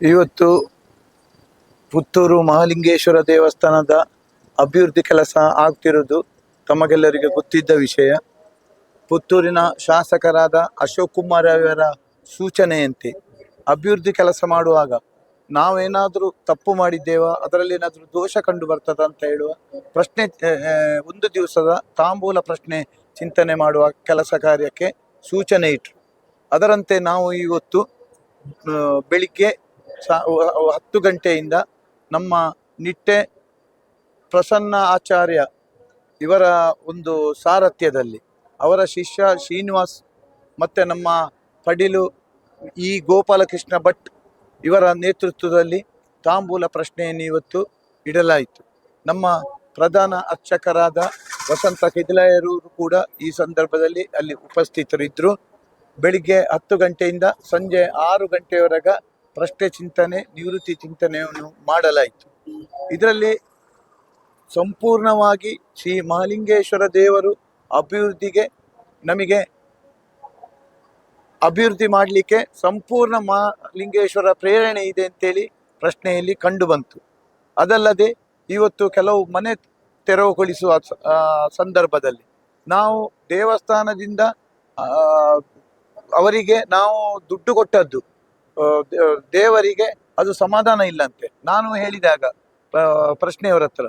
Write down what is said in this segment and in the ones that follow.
ಇವತ್ತು ಪುತ್ತೂರು ಮಹಾಲಿಂಗೇಶ್ವರ ದೇವಸ್ಥಾನದ ಅಭಿವೃದ್ಧಿ ಕೆಲಸ ಆಗ್ತಿರೋದು ತಮಗೆಲ್ಲರಿಗೆ ಗೊತ್ತಿದ್ದ ವಿಷಯ. ಪುತ್ತೂರಿನ ಶಾಸಕರಾದ ಅಶೋಕ್ ಕುಮಾರ್ ಅವರ ಸೂಚನೆಯಂತೆ ಅಭಿವೃದ್ಧಿ ಕೆಲಸ ಮಾಡುವಾಗ ನಾವೇನಾದರೂ ತಪ್ಪು ಮಾಡಿದ್ದೇವಾ? ಅದರಲ್ಲಿ ಏನಾದರೂ ದೋಷ ಕಂಡು ಬರ್ತದ ಅಂತ ಹೇಳುವ ಪ್ರಶ್ನೆ ಒಂದು ದಿವಸದ ತಾಂಬೂಲ ಪ್ರಶ್ನೆ ಚಿಂತನೆ ಮಾಡುವ ಕೆಲಸ ಕಾರ್ಯಕ್ಕೆ ಸೂಚನೆ ಇಟ್ಟರು ಅದರಂತೆ ನಾವು ಇವತ್ತು ಬೆಳಿಗ್ಗೆ ಹತ್ತು ಗಂಟೆಯಿಂದ ನಮ್ಮ ನಿಟ್ಟೆ ಪ್ರಸನ್ನ ಆಚಾರ್ಯ ಇವರ ಒಂದು ಸಾರಥ್ಯದಲ್ಲಿ ಅವರ ಶಿಷ್ಯ ಶ್ರೀನಿವಾಸ್ ಮತ್ತು ನಮ್ಮ ಪಡಿಲು ಈ ಗೋಪಾಲಕೃಷ್ಣ ಭಟ್ ಇವರ ನೇತೃತ್ವದಲ್ಲಿ ತಾಂಬೂಲ ಪ್ರಶ್ನೆಯನ್ನು ಇವತ್ತು ಇಡಲಾಯಿತು. ನಮ್ಮ ಪ್ರಧಾನ ಅರ್ಚಕರಾದ ವಸಂತ ಕೆದಿಲಾಯರು ಕೂಡ ಈ ಸಂದರ್ಭದಲ್ಲಿ ಅಲ್ಲಿ ಉಪಸ್ಥಿತರಿದ್ದರು ಬೆಳಿಗ್ಗೆ ಹತ್ತು ಗಂಟೆಯಿಂದ ಸಂಜೆ ಆರು ಗಂಟೆಯವರೆಗೆ ಪ್ರಶ್ನೆ ಚಿಂತನೆ, ನಿವೃತ್ತಿ ಚಿಂತನೆಯನ್ನು ಮಾಡಲಾಯಿತು. ಇದರಲ್ಲಿ ಸಂಪೂರ್ಣವಾಗಿ ಶ್ರೀ ಮಹಾಲಿಂಗೇಶ್ವರ ದೇವರು ಅಭಿವೃದ್ಧಿಗೆ ನಮಗೆ ಅಭಿವೃದ್ಧಿ ಮಾಡಲಿಕ್ಕೆ ಸಂಪೂರ್ಣ ಮಹಾಲಿಂಗೇಶ್ವರ ಪ್ರೇರಣೆ ಇದೆ ಅಂತೇಳಿ ಪ್ರಶ್ನೆಯಲ್ಲಿ ಕಂಡು ಬಂತು ಅದಲ್ಲದೆ ಇವತ್ತು ಕೆಲವು ಮನೆ ತೆರವುಗೊಳಿಸುವ ಸಂದರ್ಭದಲ್ಲಿ ನಾವು ದೇವಸ್ಥಾನದಿಂದ ಅವರಿಗೆ ನಾವು ದುಡ್ಡು ಕೊಟ್ಟದ್ದು ದೇವರಿಗೆ ಅದು ಸಮಾಧಾನ ಇಲ್ಲಂತೆ. ನಾನು ಹೇಳಿದಾಗ ಪ್ರಶ್ನೆಯವರ ಹತ್ರ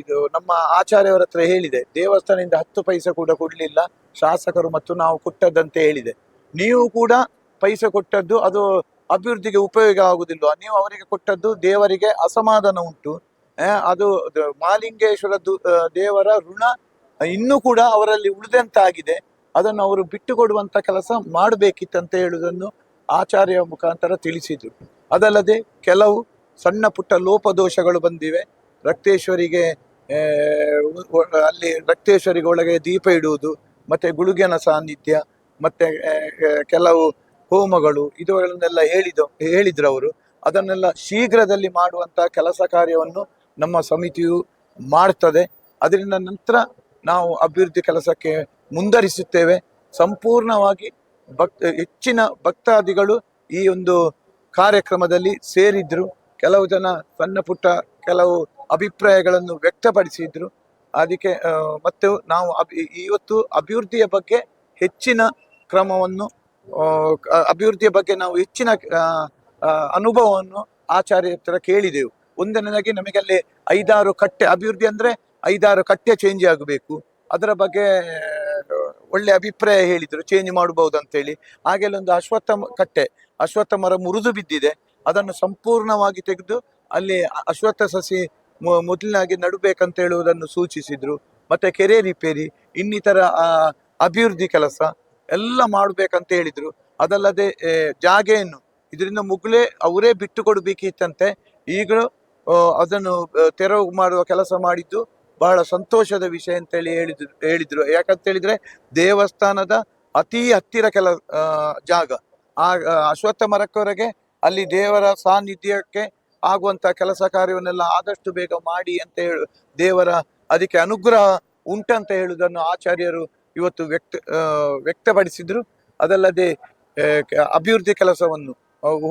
ಇದು ನಮ್ಮ ಆಚಾರ್ಯವರ ಹತ್ರ ಹೇಳಿದೆ, ದೇವಸ್ಥಾನದಿಂದ ಹತ್ತು ಪೈಸೆ ಕೂಡ ಕೊಡಲಿಲ್ಲ, ಶಾಸಕರು ಮತ್ತು ನಾವು ಕೊಟ್ಟದ್ದಂತೆ ಹೇಳಿದೆ. ನೀವು ಕೂಡ ಪೈಸೆ ಕೊಟ್ಟದ್ದು ಅದು ಅಭಿವೃದ್ಧಿಗೆ ಉಪಯೋಗ ಆಗುದಿಲ್ವಾ ನೀವು ಅವರಿಗೆ ಕೊಟ್ಟದ್ದು ದೇವರಿಗೆ ಅಸಮಾಧಾನ ಉಂಟು ಅದು ಮಾಲಿಂಗೇಶ್ವರ ದೇವರ ಋಣ ಇನ್ನೂ ಕೂಡ ಅವರಲ್ಲಿ ಉಳಿದಂತಾಗಿದೆ. ಅದನ್ನು ಅವರು ಬಿಟ್ಟುಕೊಡುವಂಥ ಕೆಲಸ ಮಾಡಬೇಕಿತ್ತಂತ ಹೇಳುವುದನ್ನು ಆಚಾರ್ಯ ಮುಖಾಂತರ ತಿಳಿಸಿದರು. ಅದಲ್ಲದೆ ಕೆಲವು ಸಣ್ಣ ಪುಟ್ಟ ಲೋಪದೋಷಗಳು ಬಂದಿವೆ. ರಕ್ತೇಶ್ವರಿಗೆ ಅಲ್ಲಿ ರಕ್ತೇಶ್ವರಿಗೆ ಒಳಗೆ ದೀಪ ಇಡುವುದು, ಮತ್ತು ಗುಳುಗೆನ ಸಾನ್ನಿಧ್ಯ, ಮತ್ತೆ ಕೆಲವು ಹೋಮಗಳು, ಇದುಗಳನ್ನೆಲ್ಲ ಹೇಳಿದ, ಹೇಳಿದ್ರು ಅವರು. ಅದನ್ನೆಲ್ಲ ಶೀಘ್ರದಲ್ಲಿ ಮಾಡುವಂಥ ಕೆಲಸ ಕಾರ್ಯವನ್ನು ನಮ್ಮ ಸಮಿತಿಯು ಮಾಡ್ತದೆ. ಅದರಿಂದ ನಂತರ ನಾವು ಅಭಿವೃದ್ಧಿ ಕೆಲಸಕ್ಕೆ ಮುಂದರಿಸುತ್ತೇವೆ. ಸಂಪೂರ್ಣವಾಗಿ ಭಕ್, ಹೆಚ್ಚಿನ ಭಕ್ತಾದಿಗಳು ಈ ಒಂದು ಕಾರ್ಯಕ್ರಮದಲ್ಲಿ ಸೇರಿದ್ರು. ಕೆಲವು ಜನ ಸಣ್ಣ ಪುಟ್ಟ ಕೆಲವು ಅಭಿಪ್ರಾಯಗಳನ್ನು ವ್ಯಕ್ತಪಡಿಸಿದ್ರು. ಅದಕ್ಕೆ ಮತ್ತು ನಾವು ಇವತ್ತು ಅಭಿವೃದ್ಧಿಯ ಬಗ್ಗೆ ಹೆಚ್ಚಿನ ಕ್ರಮವನ್ನು ಅಭಿವೃದ್ಧಿಯ ಬಗ್ಗೆ ನಾವು ಹೆಚ್ಚಿನ ಅನುಭವವನ್ನು ಆಚಾರ್ಯ ಹತ್ರ ಕೇಳಿದೆವು. ಒಂದನೇದಾಗಿ ಅಲ್ಲಿ ಐದಾರು ಕಟ್ಟೆ, ಅಭಿವೃದ್ಧಿ ಅಂದರೆ ಐದಾರು ಕಟ್ಟೆ ಚೇಂಜ್ ಆಗಬೇಕು. ಅದರ ಬಗ್ಗೆ ಒಳ್ಳೆ ಅಭಿಪ್ರಾಯ ಹೇಳಿದರು ಚೇಂಜ್ ಮಾಡಬಹುದು ಅಂತೇಳಿ ಹಾಗೆಲ್ಲ ಒಂದು ಅಶ್ವತ್ಥ ಕಟ್ಟೆ, ಅಶ್ವತ್ಥ ಮರ ಮುರಿದು ಬಿದ್ದಿದೆ. ಅದನ್ನು ಸಂಪೂರ್ಣವಾಗಿ ತೆಗೆದು ಅಲ್ಲಿ ಅಶ್ವತ್ಥ ಸಸಿ ಮೊದಲಿನಾಗಿ ನಡಬೇಕಂತ ಹೇಳುವುದನ್ನು ಸೂಚಿಸಿದರು. ಮತ್ತೆ ಕೆರೆ ರಿಪೇರಿ, ಇನ್ನಿತರ ಅಭಿವೃದ್ಧಿ ಕೆಲಸ ಎಲ್ಲ ಮಾಡಬೇಕಂತ ಹೇಳಿದರು. ಅದಲ್ಲದೆ ಜಾಗೆಯನ್ನು, ಇದರಿಂದ ಮುಗ್ಲೇ ಅವರೇ ಬಿಟ್ಟು ಕೊಡಬೇಕಿತ್ತಂತೆ ಈಗಲೂ ಅದನ್ನು ತೆರವು ಮಾಡುವ ಕೆಲಸ ಮಾಡಿದ್ದು ಬಹಳ ಸಂತೋಷದ ವಿಷಯ ಅಂತೇಳಿ ಹೇಳಿದ್ರು ಹೇಳಿದ್ರು. ಯಾಕಂತ ಹೇಳಿದ್ರೆ ದೇವಸ್ಥಾನದ ಅತಿ ಹತ್ತಿರ ಕೆಲ ಜಾಗ. ಆ ಅಶ್ವತ್ಥ ಮರಕ್ಕವರೆಗೆ ಅಲ್ಲಿ ದೇವರ ಸಾನ್ನಿಧ್ಯಕ್ಕೆ ಆಗುವಂತ ಕೆಲಸ ಕಾರ್ಯವನ್ನೆಲ್ಲ ಆದಷ್ಟು ಬೇಗ ಮಾಡಿ ಅಂತ ಹೇಳು, ದೇವರ ಅದಕ್ಕೆ ಅನುಗ್ರಹ ಉಂಟಂತ ಹೇಳುವುದನ್ನು ಆಚಾರ್ಯರು ಇವತ್ತು ವ್ಯಕ್ತ ವ್ಯಕ್ತಪಡಿಸಿದ್ರು. ಅದಲ್ಲದೆ ಅಭಿವೃದ್ಧಿ ಕೆಲಸವನ್ನು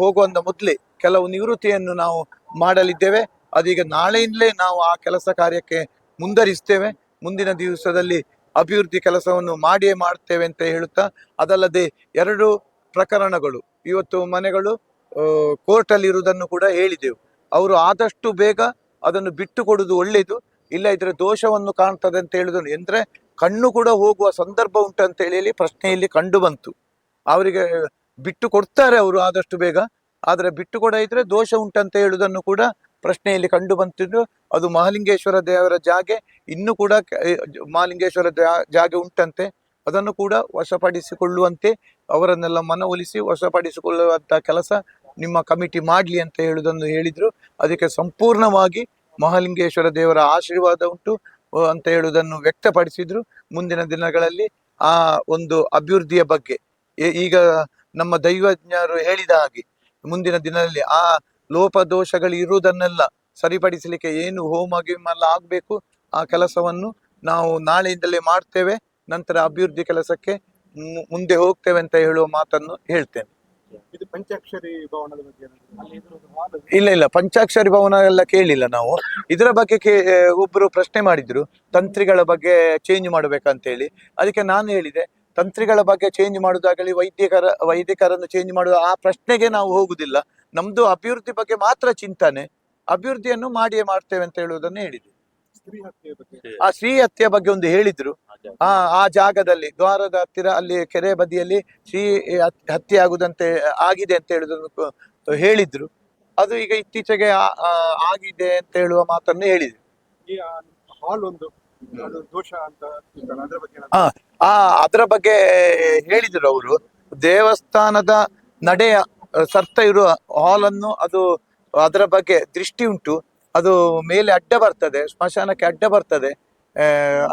ಹೋಗುವಂತ ಮೊದಲೇ ಕೆಲವು ನಿವೃತ್ತಿಯನ್ನು ನಾವು ಮಾಡಲಿದ್ದೇವೆ. ಅದೀಗ ನಾಳೆಯಿಂದಲೇ ನಾವು ಆ ಕೆಲಸ ಕಾರ್ಯಕ್ಕೆ ಮುಂದರಿಸ್ತೇವೆ. ಮುಂದಿನ ದಿವಸದಲ್ಲಿ ಅಭಿವೃದ್ಧಿ ಕೆಲಸವನ್ನು ಮಾಡಿಯೇ ಮಾಡ್ತೇವೆ ಅಂತ ಹೇಳುತ್ತಾ, ಅದಲ್ಲದೆ ಎರಡು ಪ್ರಕರಣಗಳು, ಇವತ್ತು ಮನೆಗಳು ಕೋರ್ಟ್ ಅಲ್ಲಿ ಇರುವುದನ್ನು ಕೂಡ ಹೇಳಿದೆವು. ಅವರು ಆದಷ್ಟು ಬೇಗ ಅದನ್ನು ಬಿಟ್ಟು ಕೊಡುವುದು ಒಳ್ಳೆಯದು. ಇಲ್ಲ ಇದ್ರೆ ದೋಷವನ್ನು ಕಾಣ್ತದೆ ಅಂತ ಹೇಳುದನ್ನು ಎಂದರೆ ಕಣ್ಣು ಕೂಡ ಹೋಗುವ ಸಂದರ್ಭ ಉಂಟು ಅಂತ ಹೇಳಿ ಪ್ರಶ್ನೆಯಲ್ಲಿ ಕಂಡು ಬಂತು. ಅವರಿಗೆ ಬಿಟ್ಟು ಕೊಡ್ತಾರೆ ಅವರು ಆದಷ್ಟು ಬೇಗ. ಆದರೆ ಬಿಟ್ಟು ಕೂಡ ಇದ್ರೆ ದೋಷ ಉಂಟಂತ ಹೇಳುವುದನ್ನು ಕೂಡ ಪ್ರಶ್ನೆಯಲ್ಲಿ ಕಂಡು ಬಂತಿದ್ದು ಅದು ಮಹಾಲಿಂಗೇಶ್ವರ ದೇವರ ಜಾಗೆ, ಇನ್ನೂ ಕೂಡ ಮಹಾಲಿಂಗೇಶ್ವರ ಜಾಗೆ ಉಂಟಂತೆ. ಅದನ್ನು ಕೂಡ ವಶಪಡಿಸಿಕೊಳ್ಳುವಂತೆ, ಅವರನ್ನೆಲ್ಲ ಮನವೊಲಿಸಿ ವಶಪಡಿಸಿಕೊಳ್ಳುವಂಥ ಕೆಲಸ ನಿಮ್ಮ ಕಮಿಟಿ ಮಾಡಲಿ ಅಂತ ಹೇಳುವುದನ್ನು ಹೇಳಿದರು. ಅದಕ್ಕೆ ಸಂಪೂರ್ಣವಾಗಿ ಮಹಾಲಿಂಗೇಶ್ವರ ದೇವರ ಆಶೀರ್ವಾದ ಉಂಟು ಅಂತ ಹೇಳುವುದನ್ನು ವ್ಯಕ್ತಪಡಿಸಿದ್ರು. ಮುಂದಿನ ದಿನಗಳಲ್ಲಿ ಆ ಒಂದು ಅಭಿವೃದ್ಧಿಯ ಬಗ್ಗೆ ಈಗ ನಮ್ಮ ದೈವಜ್ಞರು ಹೇಳಿದ ಹಾಗೆ, ಮುಂದಿನ ದಿನದಲ್ಲಿ ಆ ಲೋಪದೋಷಗಳು ಇರುವುದನ್ನೆಲ್ಲ ಸರಿಪಡಿಸಲಿಕ್ಕೆ ಏನು ಹೋಮ ಎಲ್ಲ ಆಗ್ಬೇಕು? ಆ ಕೆಲಸವನ್ನು ನಾವು ನಾಳೆಯಿಂದಲೇ ಮಾಡ್ತೇವೆ. ನಂತರ ಅಭಿವೃದ್ಧಿ ಕೆಲಸಕ್ಕೆ ಮುಂದೆ ಹೋಗ್ತೇವೆ ಅಂತ ಹೇಳುವ ಮಾತನ್ನು ಹೇಳ್ತೇನೆ. ಇದು ಪಂಚಾಕ್ಷರಿ ಭವನದ ಬಗ್ಗೆ. ಇಲ್ಲ ಇಲ್ಲ. ಪಂಚಾಕ್ಷರಿ ಭವನ ಎಲ್ಲ ಕೇಳಿಲ್ಲ ನಾವು. ಇದರ ಬಗ್ಗೆ ಕೇ ಒಬ್ಬರು ಪ್ರಶ್ನೆ ಮಾಡಿದ್ರು. ತಂತ್ರಿಗಳ ಬಗ್ಗೆ ಚೇಂಜ್ ಮಾಡ್ಬೇಕಂತೇಳಿ. ಅದಕ್ಕೆ ನಾನು ಹೇಳಿದೆ ತಂತ್ರಿಗಳ ಬಗ್ಗೆ ಚೇಂಜ್ ಮಾಡೋದಾಗಲಿ ವೈದ್ಯಕರ ವೈದ್ಯಕರನ್ನು ಚೇಂಜ್ ಮಾಡುವ ಆ ಪ್ರಶ್ನೆಗೆ ನಾವು ಹೋಗುದಿಲ್ಲ. ನಮ್ದು ಅಭಿವೃದ್ಧಿ ಬಗ್ಗೆ ಮಾತ್ರ ಚಿಂತನೆ. ಅಭಿವೃದ್ಧಿಯನ್ನು ಮಾಡಿಯೇ ಮಾಡ್ತೇವೆ ಅಂತ ಹೇಳುವುದನ್ನು ಹೇಳಿದೆ. ಸ್ತ್ರೀ ಹತ್ಯೆ ಬಗ್ಗೆ. ಆ ಶ್ರೀ ಹತ್ಯೆ ಬಗ್ಗೆ ಒಂದು ಹೇಳಿದ್ರು. ಆ ಆ ಜಾಗದಲ್ಲಿ ದ್ವಾರದ ಹತ್ತಿರ ಅಲ್ಲಿ ಕೆರೆ ಬದಿಯಲ್ಲಿ ಶ್ರೀ ಹತ್- ಹತ್ಯೆ ಆಗುದಂತೆ ಆಗಿದೆ ಅಂತ ಹೇಳುದನ್ನು ಹೇಳಿದ್ರು. ಅದು ಈಗ ಇತ್ತೀಚೆಗೆ ಆಗಿದೆ ಅಂತ ಹೇಳುವ ಮಾತನ್ನು ಹೇಳಿದ್ರು ಈ ಹಾಲ್ ಒಂದು ಅದು ದೋಷ ಅಂತ ಇತ್ತಲ್ಲ, ಅದ್ರ ಬಗ್ಗೆ ಆ ಆ ಅದರ ಬಗ್ಗೆ ಹೇಳಿದ್ರು ಅವರು. ದೇವಸ್ಥಾನದ ನಡೆಯ ಸರ್ತ ಇರುವ ಹಾಲ್ ಅನ್ನು ಅದು ಅದರ ಬಗ್ಗೆ ದೃಷ್ಟಿ ಉಂಟು. ಅದು ಮೇಲೆ ಅಡ್ಡ ಬರ್ತದೆ ಸ್ಮಶಾನಕ್ಕೆ ಅಡ್ಡ ಬರ್ತದೆ.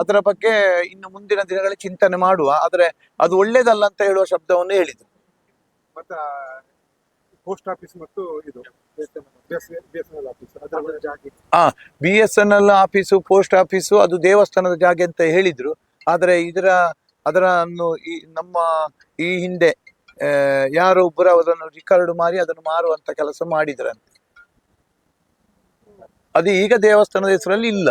ಅದರ ಬಗ್ಗೆ ಇನ್ನು ಮುಂದಿನ ದಿನಗಳಲ್ಲಿ ಚಿಂತನೆ ಮಾಡುವ. ಆದ್ರೆ ಅದು ಒಳ್ಳೇದಲ್ಲ ಅಂತ ಹೇಳುವ ಶಬ್ದವನ್ನು ಹೇಳಿದ್ರು ಮತ್ತೆ ಪೋಸ್ಟ್ ಆಫೀಸ್ ಮತ್ತು ಇದು ಆ B S N L office post office ಅದು ದೇವಸ್ಥಾನದ ಜಾಗೆ ಅಂತ ಹೇಳಿದ್ರು. ಆದ್ರೆ ಇದರ ಅದರ ಈ ನಮ್ಮ ಈ ಹಿಂದೆ ಯಾರೋ ಒಬ್ಬರು ಅದನ್ನು ರಿಕಾರ್ಡ್ ಮಾಡಿ ಅದನ್ನು ಮಾರುವಂತ ಕೆಲಸ ಮಾಡಿದ್ರಂತೆ. ಅದು ಈಗ ದೇವಸ್ಥಾನದ ಹೆಸರಲ್ಲಿ ಇಲ್ಲ.